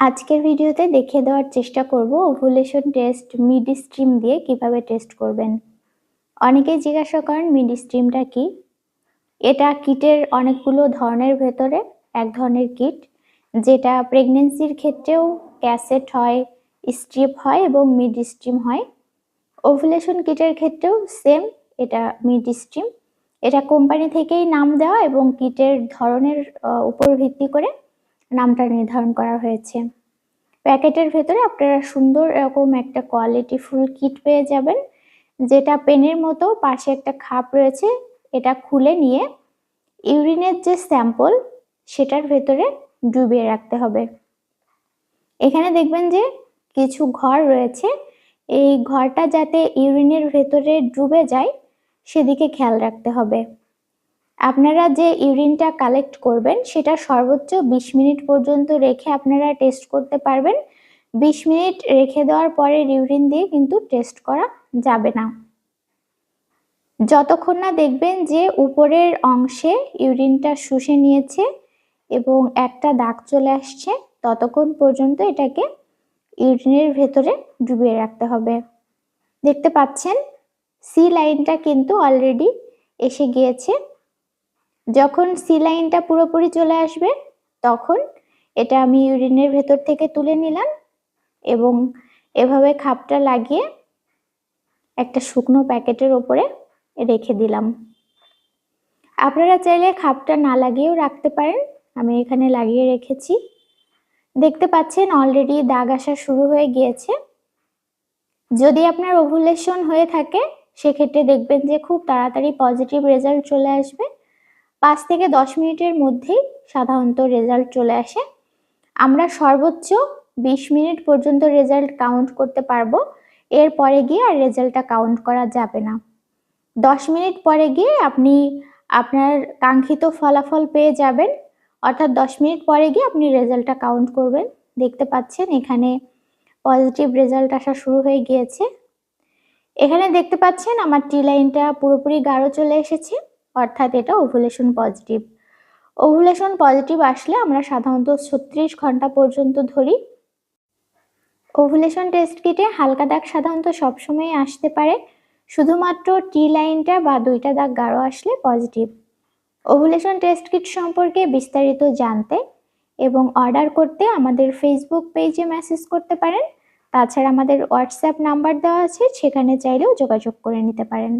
আজকের ভিডিওতে দেখিয়ে দেওয়ার চেষ্টা করব ওভুলেশন টেস্ট মিডি স্ট্রিম দিয়ে কীভাবে টেস্ট করবেন। অনেকেই জিজ্ঞাসা করেন মিডি স্ট্রিমটা কি? এটা কিটের অনেকগুলো ধরনের ভেতরে, এক ধরনের কিট, যেটা প্রেগনেন্সির ক্ষেত্রেও ক্যাসেট হয়, স্ট্রিপ হয় এবং মিড স্ট্রিম হয়। ওভুলেশন কিটের ক্ষেত্রেও সেম এটা মিড স্ট্রিম এটা কোম্পানি থেকেই নাম দেওয়া এবং কিটের ধরনের উপর ভিত্তি করে নামটা নির্ধারণ করা হয়েছে। প্যাকেটের ভেতরে আপনারা সুন্দর এরকম একটা কোয়ালিটি ফুল কিট পেয়ে যাবেন, যেটা পেনের মতো পাশে একটা খাপ রয়েছে, এটা খুলে নিয়ে ইউরিনের যে স্যাম্পল সেটার ভেতরে ডুবিয়ে রাখতে হবে। এখানে দেখবেন যে কিছু ঘর রয়েছে, এই ঘরটা যাতে ইউরিনের ভেতরে ডুবে যায়, সেদিকে খেয়াল রাখতে হবে। আপনারা যে ইউরিনটা কালেক্ট করবেন, সেটা সর্বোচ্চ বিশ মিনিট পর্যন্ত রেখে আপনারা টেস্ট করতে পারবেন। বিশ মিনিট রেখে দেওয়ার পরে ইউরিন দিয়ে কিন্তু টেস্ট করা যাবে না। যতক্ষণ না দেখবেন যে উপরের অংশে ইউরিনটা শুষে নিয়েছে এবং একটা দাগ চলে আসছে, ততক্ষণ পর্যন্ত এটাকে ইউরিনের ভেতরে ডুবিয়ে রাখতে হবে। দেখতে পাচ্ছেন, সি লাইনটা কিন্তু অলরেডি এসে গিয়েছে। যখন সি লাইনটা পুরোপুরি চলে আসবে, তখন এটা আমি ইউরিনের ভেতর থেকে তুলে নিলাম এবং এভাবে খাপটা লাগিয়ে একটা শুকনো প্যাকেটের ওপরে রেখে দিলাম। আপনারা চাইলে খাপটা না লাগিয়েও রাখতে পারেন, আমি এখানে লাগিয়ে রেখেছি। দেখতে পাচ্ছেন অলরেডি দাগ আসা শুরু হয়ে গিয়েছে। যদি আপনার ওভুলেশন হয়ে থাকে, সেক্ষেত্রে দেখবেন যে খুব তাড়াতাড়ি পজিটিভ রেজাল্ট চলে আসবে। পাঁচ থেকে দশ মিনিটের মধ্যেই সাধারণত রেজাল্ট চলে আসে। আমরা সর্বোচ্চ বিশ মিনিট পর্যন্ত রেজাল্ট কাউন্ট করতে পারব। এরপরে গিয়ে আর রেজাল্টটা কাউন্ট করা যাবে না। দশ মিনিট পরে গিয়ে আপনি আপনার কাঙ্ক্ষিত ফলাফল পেয়ে যাবেন। অর্থাৎ দশ মিনিট পরে গিয়ে আপনি রেজাল্টটা কাউন্ট করবেন। দেখতে পাচ্ছেন এখানে পজিটিভ রেজাল্ট আসা শুরু হয়ে গিয়েছে। এখানে দেখতে পাচ্ছেন আমার টি লাইনটা পুরোপুরি গাঢ় চলে এসেছে। অর্থাৎ এটা ওভুলেশন পজিটিভ ওভুলেশন পজিটিভ আসলে আমরা সাধারণত ছত্রিশ ঘণ্টা পর্যন্ত ধরি। ওভুলেশন টেস্ট কিটে হালকা দাগ সাধারণত সবসময় আসতে পারে। শুধুমাত্র টি লাইনটা বা দুইটা দাগ গাঢ় আসলে পজিটিভ ওভুলেশন টেস্ট কিট সম্পর্কে বিস্তারিত জানতে এবং অর্ডার করতে আমাদের ফেসবুক পেজে মেসেজ করতে পারেন। তাছাড়া আমাদের হোয়াটসঅ্যাপ নাম্বার দেওয়া আছে, সেখানে চাইলেও যোগাযোগ করে নিতে পারেন।